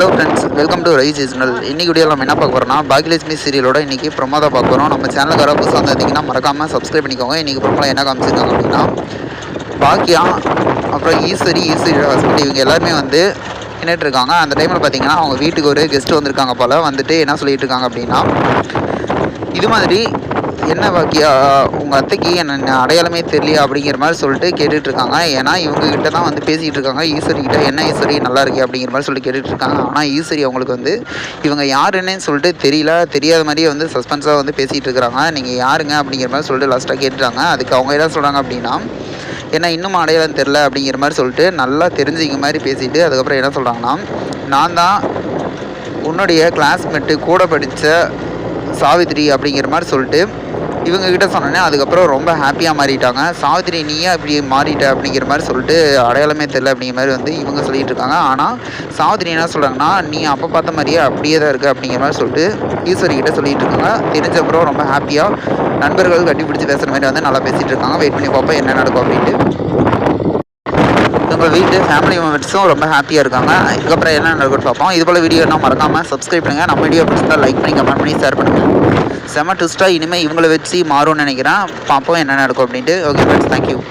Hello friends welcome to rice seasonal இன்னைக்கு video நம்ம என்ன பார்க்க போகிறோம்னா பாக்கியலட்சுமி சீரியலோட இன்றைக்கி ப்ரொமோ தான் பார்க்க போகிறோம் நம்ம சேனலுக்கு வர புதுசாக வந்திருந்தீங்கன்னா மறக்காமல் சப்ஸ்கிரைப் பண்ணிக்கோங்க. இன்றைக்கி ப்ரொமோ என்ன காமிச்சிருக்காங்க அப்படின்னா பாக்கியா அப்புறம் ஈஸ்வரி ஈஸ்வரியோட ஹஸ்பண்ட் இவங்க எல்லாருமே வந்து நின்றுட்டு இருக்காங்க அந்த டைமில் பார்த்தீங்கன்னா அவங்க வீட்டுக்கு ஒரு கெஸ்ட் வந்திருக்காங்க போல். வந்துட்டு என்ன சொல்லிட்டு இருக்காங்க அப்படின்னா இது மாதிரி என்ன பாக்கியா உங்கள் அத்தைக்கு என்ன அடையாளமே தெரியல அப்படிங்கிற மாதிரி சொல்லிட்டு கேட்டுட்டு இருக்காங்க ஏன்னா இவங்க கிட்ட தான் வந்து பேசிகிட்டு இருக்காங்க ஈஸ்வரி கிட்ட என்ன ஈஸ்வரி நல்லா இருக்கு அப்படிங்கிற மாதிரி சொல்லிட்டு கேட்டுட்டு இருக்காங்க ஆனால் ஈஸ்வரி அவங்களுக்கு வந்து இவங்க யாருன்னு சொல்லிட்டு தெரியல. தெரியாத மாதிரியே வந்து சஸ்பென்ஸாக வந்து பேசிகிட்டு இருக்கிறாங்க நீங்கள் யாருங்க அப்படிங்கிற மாதிரி சொல்லிட்டு லாஸ்ட்டாக கேட்டுட்டாங்க. அதுக்கு அவங்க என்ன சொல்கிறாங்க அப்படின்னா ஏன்னா இன்னும் அடையாளம் தெரில அப்படிங்கிற மாதிரி சொல்லிட்டு நல்லா தெரிஞ்சுக்க மாதிரி பேசிட்டு அதுக்கப்புறம் என்ன சொல்கிறாங்கன்னா நான் தான் உன்னுடைய கிளாஸ்மேட்டு கூட படித்த சாவித்ரி அப்படிங்கிற மாதிரி சொல்லிட்டு இவங்கக்கிட்ட சொன்னோன்னே அதுக்கப்புறம் ரொம்ப ஹாப்பியாக மாறிட்டாங்க. சாவித்ரி நீயே அப்படி மாறிட்ட அப்படிங்கிற மாதிரி சொல்லிட்டு அடையாளமே தெரில அப்படிங்கிற மாதிரி வந்து இவங்க சொல்லிகிட்டு இருக்காங்க. ஆனால் சாவித்ரி என்ன சொல்கிறாங்கன்னா நீ அப்போ பார்த்த மாதிரியே அப்படியே தான் இருக்குது அப்படிங்கிற மாதிரி சொல்லிட்டு ஈஸ்வரிக்கிட்ட சொல்லிட்டு இருக்காங்க. தெரிஞ்சப்புறம் ரொம்ப ஹாப்பியாக நண்பர்கள் கட்டிப்பிடிச்சி பேசுகிற மாதிரி வந்து நல்லா பேசிகிட்டு இருக்காங்க. வெயிட் பண்ணி பார்ப்போம் என்ன நடக்கும் அப்படின்ட்டு. நம்ம வீட்டு ஃபேமிலி மெம்பர்ஸும் ரொம்ப ஹாப்பியாக இருக்காங்க. இதுக்கப்புறம் என்ன நடக்கும்னு பார்ப்போம். இது போல் வீடியோ என்ன மறக்காமல் சப்ஸ்கிரைப் பண்ணுங்கள் நம்ம வீடியோ பிடிச்சிருந்தா லைக் பண்ணி கமெண்ட் பண்ணி ஷேர் பண்ணுங்கள் செம ட்விஸ்ட்டாக இனிமேல் இவங்களை வச்சு மாறும்னு நினைக்கிறேன். பார்ப்போம் என்ன நடக்கும் அப்படின்ட்டு. Okay friends thank you